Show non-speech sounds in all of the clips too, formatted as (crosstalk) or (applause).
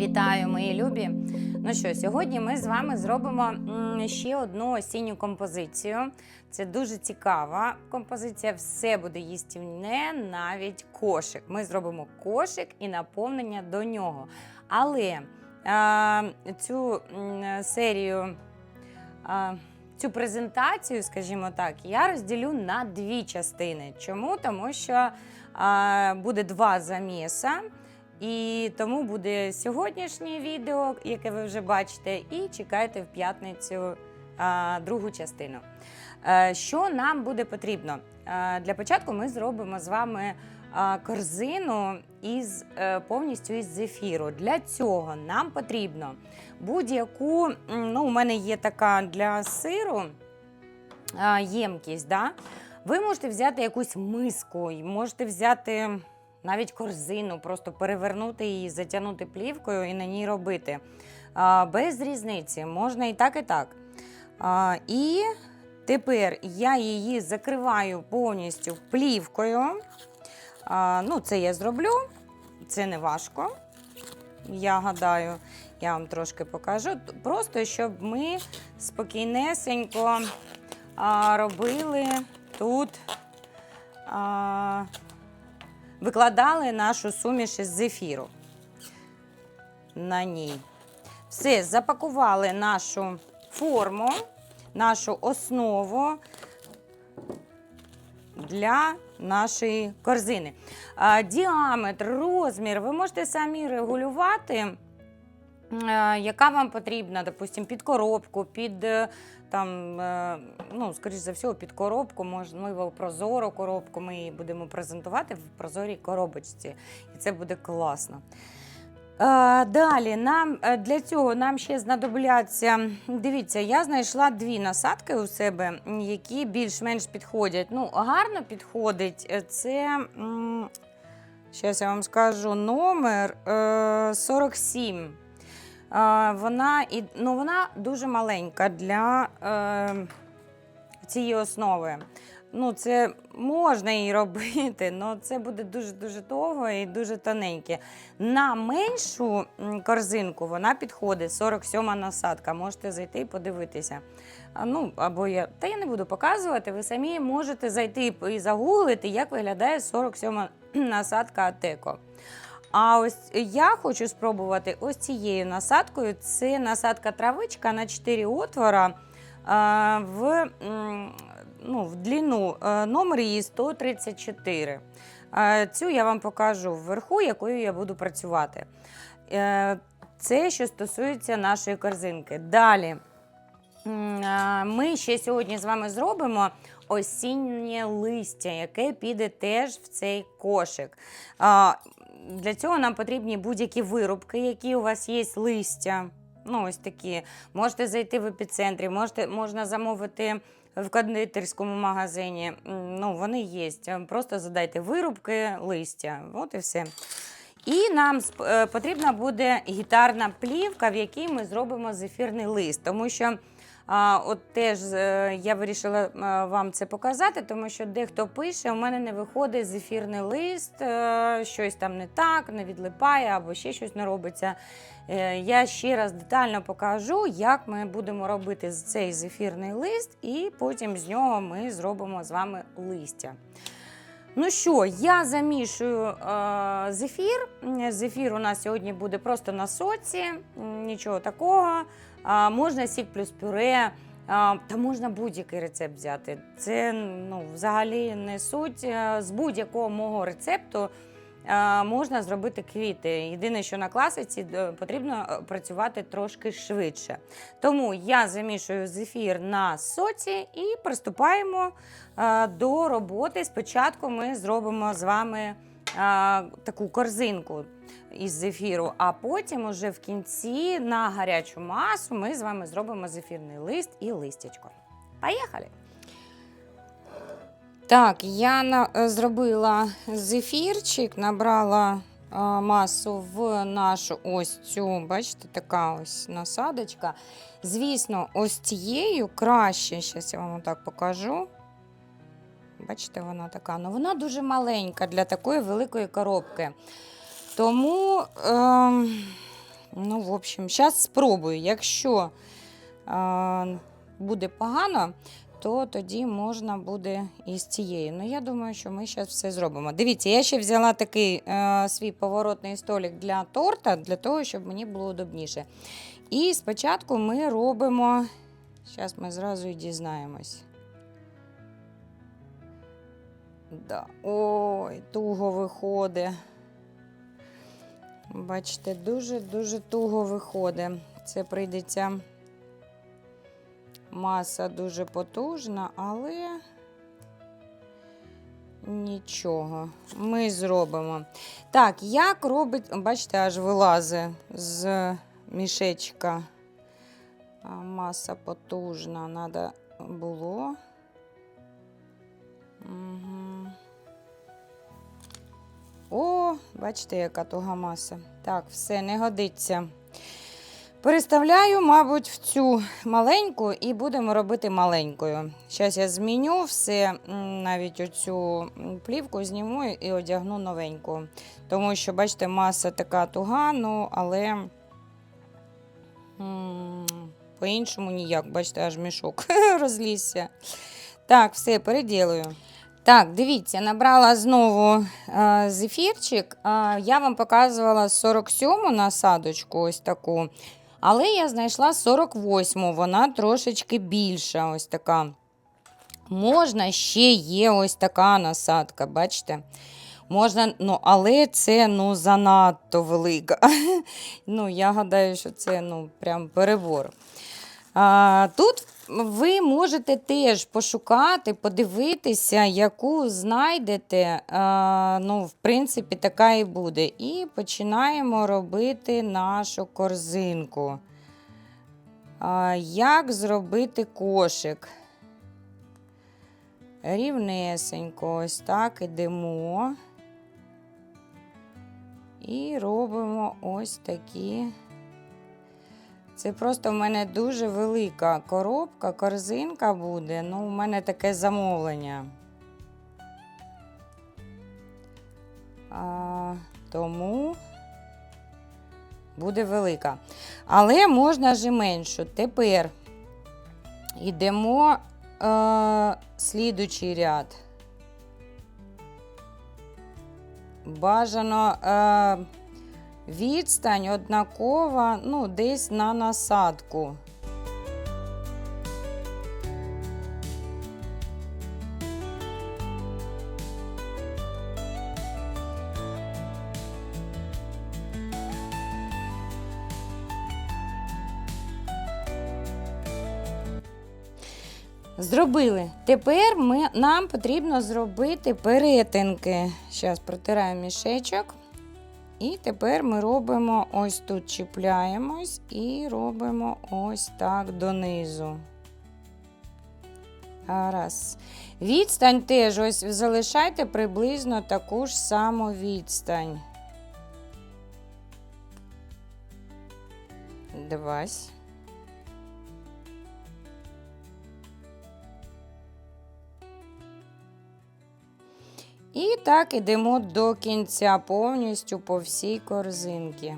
Вітаю, мої любі! Ну що, сьогодні ми з вами зробимо ще одну осінню композицію. Це дуже цікава композиція. Все буде їстівне, навіть кошик. Ми зробимо кошик і наповнення до нього. Але а, цю серію. А, Цю презентацію, скажімо так, я розділю на дві частини. Чому? Тому що а, буде два заміса. І тому буде сьогоднішнє відео, яке ви вже бачите, і чекайте в п'ятницю другу частину. Е, що нам буде потрібно? Е, для початку ми зробимо з вами корзину із е, повністю із зефіру. Для цього нам потрібно будь-яку, ну, у мене є така для сиру ємкість. Да? Ви можете взяти якусь миску, можете взяти навіть корзину, просто перевернути її, затягнути плівкою і на ній робити. Без різниці, можна і так, і так. І тепер я її закриваю повністю плівкою. Ну, це я зроблю, це не важко. Я гадаю, я вам трошки покажу. Просто щоб ми спокійнесенько робили тут. Викладали нашу суміш із зефіру на ній. Все, запакували нашу форму, нашу основу для нашої корзини. Діаметр, розмір ви можете самі регулювати, яка вам потрібна, допустимо, під коробку, під е, там, е, ну, скоріш за все, під коробку, можливо, прозору коробку. Ми її будемо презентувати в прозорій коробочці. І це буде класно. Е, Далі нам е, для цього нам ще знадобляться. Дивіться, я знайшла дві насадки у себе, які більш-менш підходять. Ну, гарно підходить. Е, Це, зараз я вам скажу, номер е, 47. Вона, і- ну, вона дуже маленька для е, цієї основи. Ну, це можна її (laughs) робити, але це буде дуже-дуже довго і дуже тоненьке. На меншу корзинку вона підходить 47 насадка. Можете зайти і подивитися. Ну, або я, та я не буду показувати, ви самі можете зайти і загуглити, як виглядає 47 (clears throat) насадка Атеко. А ось я хочу спробувати ось цією насадкою. Це насадка травичка на 4 отвора а, в, ну, в длину. Е, Номер її 134. Е, Цю я вам покажу вверху, якою я буду працювати. Е, Це що стосується нашої корзинки. Далі. Ми ще сьогодні з вами зробимо осіннє листя, яке піде теж в цей кошик. Для цього нам потрібні будь-які вирубки, які у вас є листя. Ну, ось такі. Можете зайти в епіцентрі, можете, можна замовити в кондитерському магазині. Ну, вони є. Просто задайте вирубки листя. От і все. І нам е, потрібна буде гітарна плівка, в якій ми зробимо зефірний лист. Тому що от теж е, я вирішила е, вам це показати, тому що дехто пише, у мене не виходить зефірний лист, е, щось там не так, не відлипає або ще щось не робиться. Я ще раз детально покажу, як ми будемо робити цей зефірний лист, і потім з нього ми зробимо з вами листя. Ну що, я замішую е, зефір. Зефір у нас сьогодні буде просто на соці, нічого такого. Можна сік плюс пюре, та можна будь-який рецепт взяти. Це ну, взагалі не суть. Е, З будь-якого мого рецепту е, можна зробити квіти. Єдине, що на класиці е, потрібно працювати трошки швидше. Тому я замішую зефір на соці і приступаємо до роботи. Спочатку ми зробимо з вами таку корзинку із зефіру, а потім уже в кінці на гарячу масу ми з вами зробимо зефірний лист і листячко. Поїхали! Так, я на, е, зробила зефірчик, набрала а, масу в нашу ось цю, бачите, така ось насадочка. Звісно, ось цією краще, зараз я вам так покажу. Бачите, вона така. Ну, вона дуже маленька для такої великої коробки. Тому ем, Ну, в общем, зараз спробую. Якщо е, буде погано, то тоді можна буде із цією. Ну, я думаю, що ми зараз все зробимо. Дивіться, я ще взяла такий е, свій поворотний столик для торта, для того, щоб мені було удобніше. І спочатку ми робимо. Зараз ми зразу і дізнаємось. Да. Ой, туго виходить. Бачите, дуже-дуже туго виходить. Це прийдеться маса дуже потужна, але нічого. Ми зробимо. Так, як робить, бачите, аж вилазить з мішечка. Маса потужна, треба було. Угу. О, бачите, яка туга маса. Так, все, не годиться. Переставляю, мабуть, в цю маленьку і будемо робити маленькою. Зараз я зміню все, навіть оцю плівку зніму і одягну новеньку. Тому що, бачите, маса така туга, ну, але по-іншому ніяк. Бачите, аж мішок (laughs) розлізся. Так, все, переділую. Так, дивіться, набрала знову е, зефірчик. Е, я вам показувала 47-му насадочку, ось таку. Але я знайшла 48-му, вона трошечки більша. Ось така. Можна ще є ось така насадка, бачите? Можна, ну, але це ну, занадто велика. (laughs) ну, я гадаю, що це ну, прям перебор. А, тут ви можете теж пошукати, подивитися, яку знайдете. А, ну, в принципі, така і буде. І починаємо робити нашу корзинку. А, як зробити кошик? Рівнесенько, ось так ідемо. І робимо ось такі. Це просто в мене дуже велика коробка, корзинка буде. Ну, у мене таке замовлення. А, тому буде велика. Але можна ж і меншу. Тепер йдемо е, слідучий ряд. Бажано. Е, Відстань однакова, ну, десь на насадку. Зробили. Тепер ми, нам потрібно зробити перетинки. Зараз протираємо мішечок. І тепер ми робимо ось тут чіпляємось і робимо ось так донизу. Раз. Відстань теж ось залишайте приблизно таку ж саму відстань. Двась. І так ідемо до кінця повністю по всій корзинці.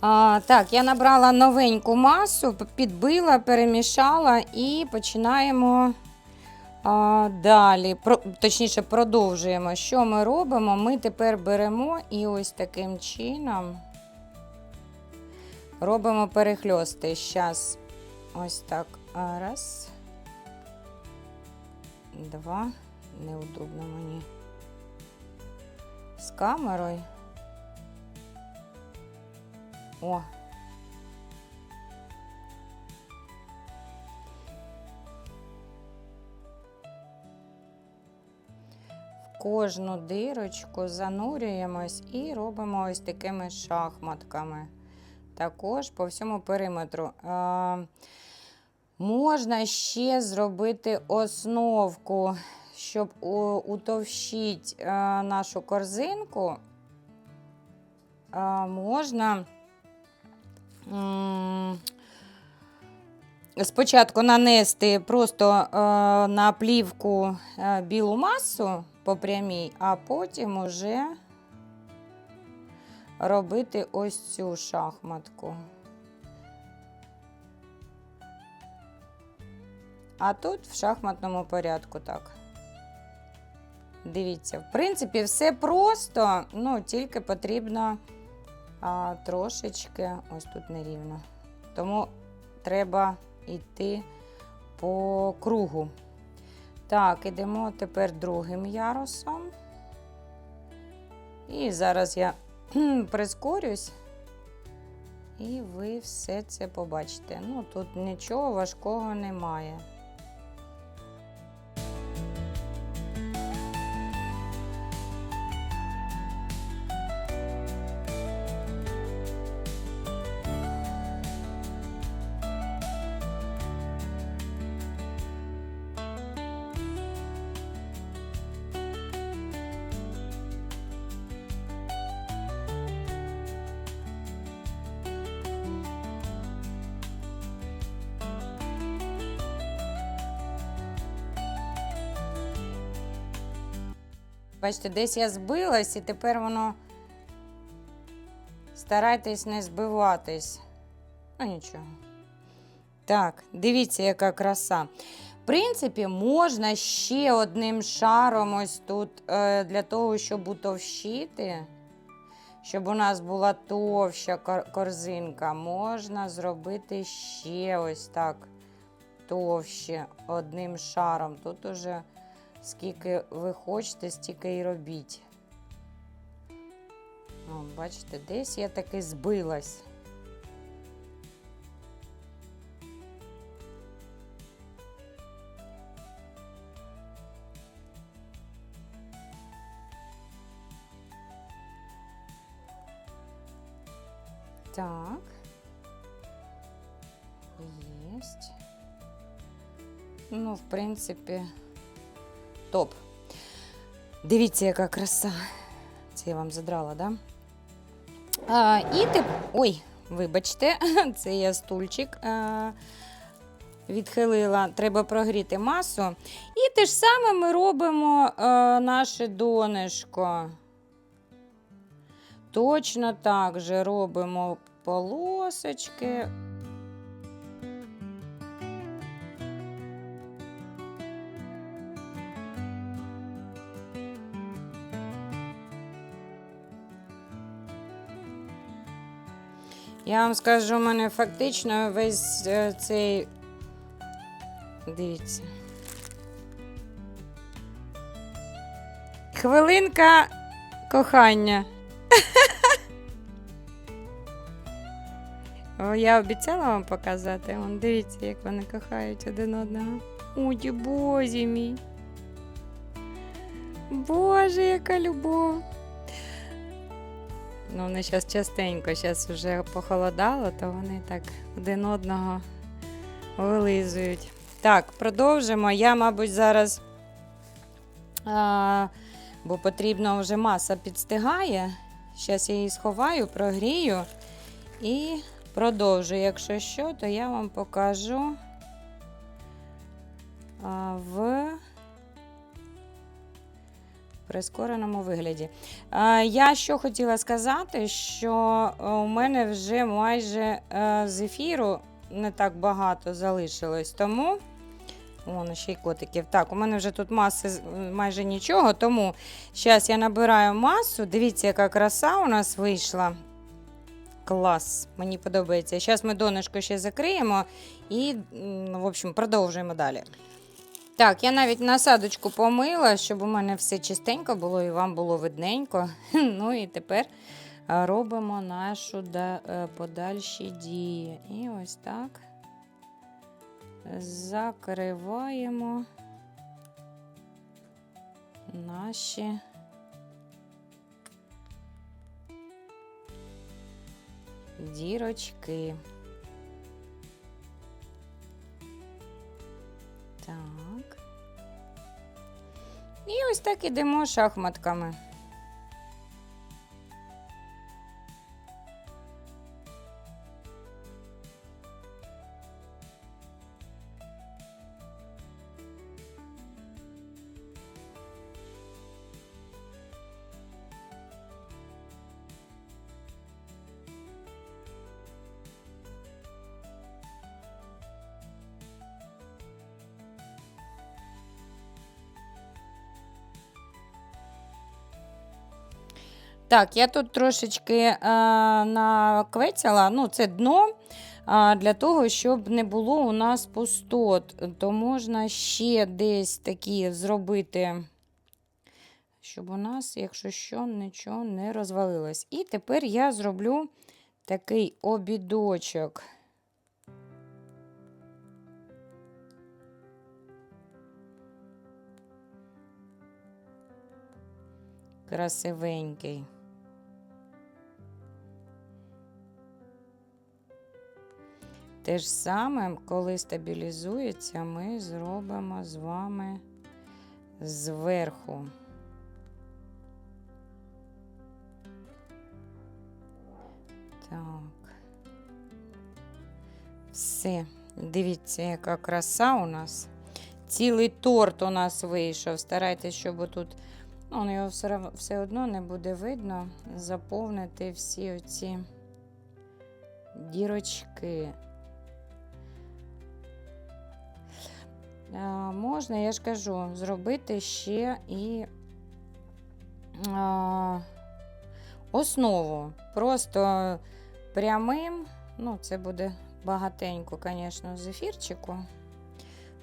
А, так, я набрала новеньку масу, підбила, перемішала і починаємо а, далі. Про, точніше, продовжуємо. Що ми робимо? Ми тепер беремо і ось таким чином робимо перехльости. Зараз ось так. Раз. Два. Неудобно мені. З камерою. О. В кожну дирочку занурюємось і робимо ось такими шахматками. Також по всьому периметру. Е, Можна ще зробити основку, щоб утовщити нашу корзинку. Е, можна спочатку нанести просто е, на плівку е, білу масу по прямій, а потім уже робити ось цю шахматку. А тут в шахматному порядку так. Дивіться, в принципі, все просто, ну, тільки потрібно а, трошечки, ось тут нерівно. Тому треба йти по кругу. Так, ідемо тепер другим ярусом. І зараз я (clears throat) прискорюсь, і ви все це побачите. Ну, тут нічого важкого немає. Бачите, десь я збилась, і тепер воно старайтесь не збиватись. Ну, нічого. Так, дивіться, яка краса. В принципі, можна ще одним шаром ось тут е, для того, щоб утовщити, щоб у нас була товща корзинка, можна зробити ще ось так товще одним шаром. Тут уже Скільки ви хочете, стільки і робіть. О, бачите, десь я таки збилась. Так. Єсть. Ну, в принципі Топ. Дивіться, яка краса. Це я вам задрала, да? А, І ти. Ой, вибачте, (laughs) це я стульчик а, відхилила. Треба прогріти масу. І те ж саме ми робимо а, наше донишко. Точно так же робимо полосочки. Я вам скажу, у мене фактично весь е, цей. Дивіться. Хвилинка кохання. (laughs) Я обіцяла вам показати. Вон, дивіться, як вони кохають один одного. Ой, бозі мій. Боже, яка любов. Ну, вони зараз частенько, зараз вже похолодало, то вони так один одного вилизують. Так, продовжимо. Я, мабуть, зараз, а, бо потрібно вже маса підстигає. Зараз я її сховаю, прогрію і продовжую. Якщо що, то я вам покажу в прискореному вигляді. Я що хотіла сказати, що е, у мене вже майже е, з ефіру не так багато залишилось, тому. Вон ще й котиків. Так, у мене вже тут маси майже нічого, тому зараз я набираю масу. Дивіться, яка краса у нас вийшла. Клас, мені подобається. Зараз ми донышко ще закриємо і, в общем, продовжуємо далі. Так, я навіть насадочку помила, щоб у мене все чистенько було і вам було видненько. (laughs) Ну і тепер робимо нашу е, подальші дії. І ось так закриваємо наші дірочки. Так. І ось так ідемо шахматками. Так, я тут трошечки е, наквецяла, ну, це дно а, для того, щоб не було у нас пустот. То можна ще десь такі зробити, щоб у нас, якщо що, нічого не розвалилось. І тепер я зроблю такий обідочок. Красивенький. Те ж саме, коли стабілізується, ми зробимо з вами зверху. Так. Все. Дивіться, яка краса у нас. Цілий торт у нас вийшов. Старайтесь, щоб тут, ну, його все, все одно не буде видно. Заповнити всі оці дірочки. Можна, я ж кажу, зробити ще і основу. Просто прямим, ну, це буде багатенько, звісно, з ефірчику.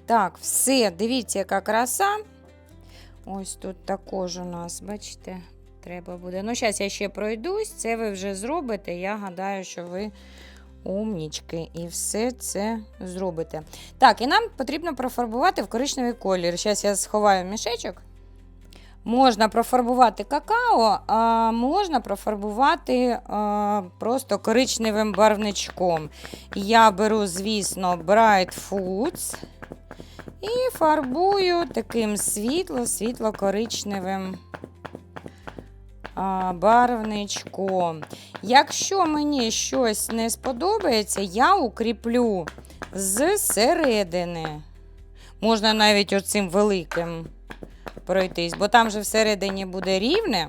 Так, все, дивіться, яка краса. Ось тут також у нас, бачите, треба буде. Ну, зараз я ще пройдусь, це ви вже зробите. Я гадаю, що ви умнічки і все це зробите. Так, і нам потрібно профарбувати в коричневий колір. Зараз я сховаю мішечок. Можна профарбувати какао, а можна профарбувати а, просто коричневим барвничком. Я беру, звісно, Bright Foods і фарбую таким світло-світло-коричневим барвничком. Якщо мені щось не сподобається, я укріплю з середини. Можна навіть оцим великим пройтись, бо там же всередині буде рівне.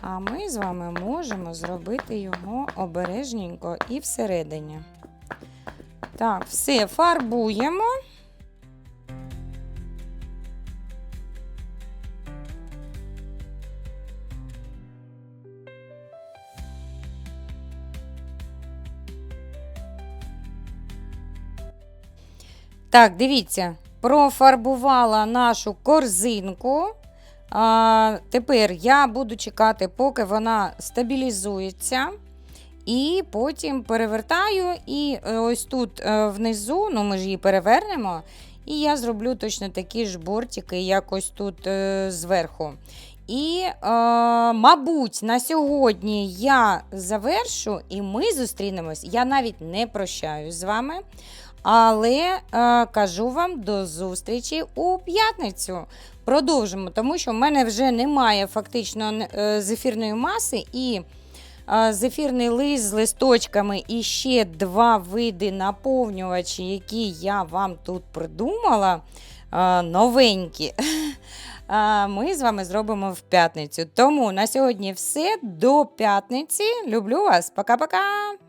А ми з вами можемо зробити його обережненько і всередині. Так, все фарбуємо. Так, дивіться, профарбувала нашу корзинку. А, тепер я буду чекати, поки вона стабілізується. І потім перевертаю, і е, ось тут е, внизу, ну ми ж її перевернемо, і я зроблю точно такі ж бортики, як ось тут е, зверху. І, е, мабуть, на сьогодні я завершу, і ми зустрінемось. Я навіть не прощаюсь з вами. Але е, кажу вам до зустрічі у п'ятницю. Продовжимо, тому що в мене вже немає фактично е, зефірної маси і е, зефірний лист з листочками і ще два види наповнювачі, які я вам тут придумала. е, Новенькі. (laughs) Ми з вами зробимо в п'ятницю. Тому на сьогодні все. До п'ятниці. Люблю вас. Пока-пока.